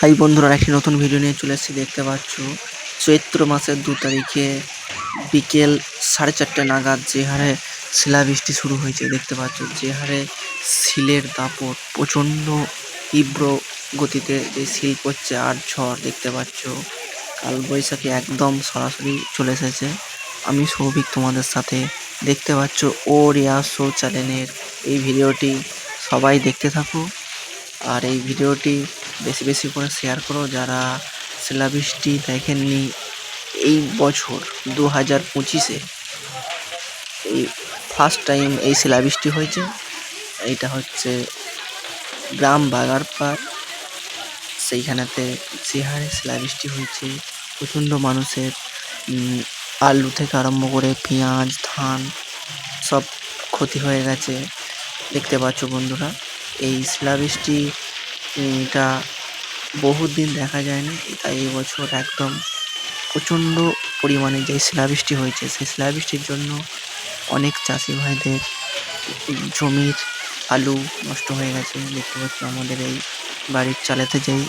High বন্ধুরা একটি নতুন ভিডিও নিয়ে চলে এসেছি, দেখতে পাচ্ছ। চৈত্র মাসের দু তারিখে বিকেল সাড়ে চারটে নাগাদ যে হারে শিলাবৃষ্টি শুরু হয়েছে, দেখতে পাচ্ছ। যে হারে শিলের দাপট প্রচণ্ড তীব্র গতিতে যে শিল পড়ছে আর ঝড়, দেখতে পাচ্ছ। কালবৈশাখী একদম সরাসরি চলে এসেছে। আমি সৌভিক তোমাদের সাথে দেখতে পাচ্ছ ও রিয়া শো চ্যানেলের এই ভিডিওটি সবাই দেখতে থাকো। আর এই ভিডিওটি বেশি বেশি করে শেয়ার করো যারা শিলাবৃষ্টি দেখেননি এই বছর দু হাজার পঁচিশে। এই ফার্স্ট টাইম এই শিলাবৃষ্টি হয়েছে। এইটা হচ্ছে গ্রাম বাগারপাড়। সেইখানেতে যে হারে শিলাবৃষ্টি হয়েছে, প্রচণ্ড মানুষের আলু থেকে আরম্ভ করে পেঁয়াজ, ধান সব ক্ষতি হয়ে গেছে। দেখতে পাচ্ছ বন্ধুরা। এই শিলাবৃষ্টি উম, এটা বহুদিন দেখা যায় না তাই এবছর একদম প্রচণ্ড পরিমাণে যে শিলাবৃষ্টি হয়েছে সেই শিলাবৃষ্টির জন্য অনেক চাষি ভাইদের জমির আলু নষ্ট হয়ে গেছে। দেখতে পাচ্ছ আমাদের এই বাড়ির চালেতে যেই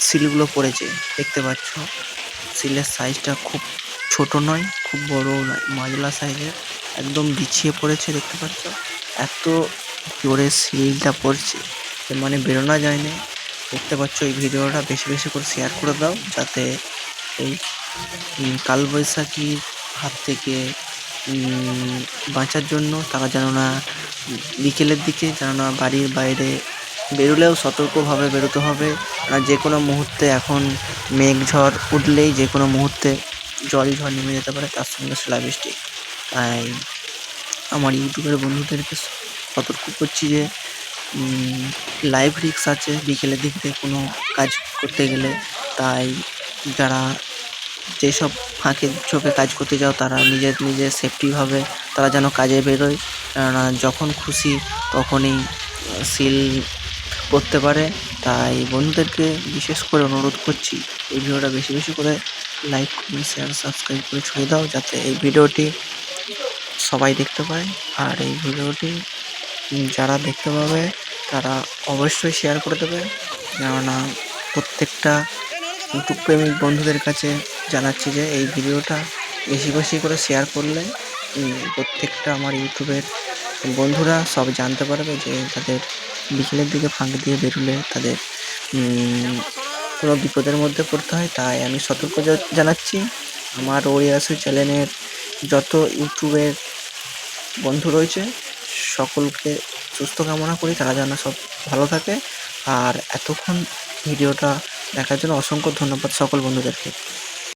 সিলগুলো পড়েছে দেখতে পাচ্ছ? সিলের সাইজটা খুব ছোট নয় খুব বড় নয় মাজলা সাইজের একদম বিছিয়ে পড়েছে দেখতে পাচ্ছ? এত জোরে সিলটা পড়ছে। মানে বেরোনো যায় না দেখতে পাচ্ছ এই ভিডিওটা বেশি বেশি করে শেয়ার করে দাও, যাতে এই কালবৈশাখীর হাত থেকে বাঁচার জন্য তারা যেন না বিকেলের দিকে যেন না বাড়ির বাইরে বেরোলেও সতর্কভাবে বেরোতে হবে। আর যে কোনো মুহূর্তে এখন মেঘ ঝড় উঠলেই যে কোনো মুহূর্তে জল ঝড় নেমে যেতে পারে, তার সঙ্গে শিলাবৃষ্টি তাই আমার ইউটিউবের বন্ধুদেরকে সতর্ক করছি যে লাইভ রিক্স আছে। বিকেলের দিক থেকে কোনো কাজ করতে গেলে তাই যারা যেসব ফাঁকে ঝোঁকে কাজ করতে যাও, তারা নিজের নিজের সেফটিভাবে তারা যেন কাজে বেরোয়। কেননা যখন খুশি তখনই সিল করতে পারে। তাই বন্ধুদেরকে বিশেষ করে অনুরোধ করছি, এই ভিডিওটা বেশি বেশি করে লাইক কমেন্ট শেয়ার সাবস্ক্রাইব করে ছুঁয়ে দাও, যাতে এই ভিডিওটি সবাই দেখতে পায়। আর এই ভিডিওটি যারা দেখতে পাবে, তারা অবশ্যই শেয়ার করে দেবে। কেননা প্রত্যেকটা ইউটিউব প্রেমিক বন্ধুদের কাছে জানাচ্ছি যে, এই ভিডিওটা বেশি বেশি করে শেয়ার করলে প্রত্যেকটা আমার ইউটিউবের বন্ধুরা সব জানতে পারবে যে, তাদের বিকেলের দিকে ফাঁক দিয়ে বেরোলে তাদের কোনো বিপদের মধ্যে পড়তে হয়। তাই আমি সতর্ক জানাচ্ছি, আমার ওরিয়াসু চ্যানেলের যত ইউটিউবের বন্ধু রয়েছে সকলকে সুস্থ কামনা করি, তারা যেন সব ভালো থাকে। আর এতক্ষণ ভিডিওটা দেখার জন্য অসংখ্য ধন্যবাদ সকল বন্ধুদেরকে।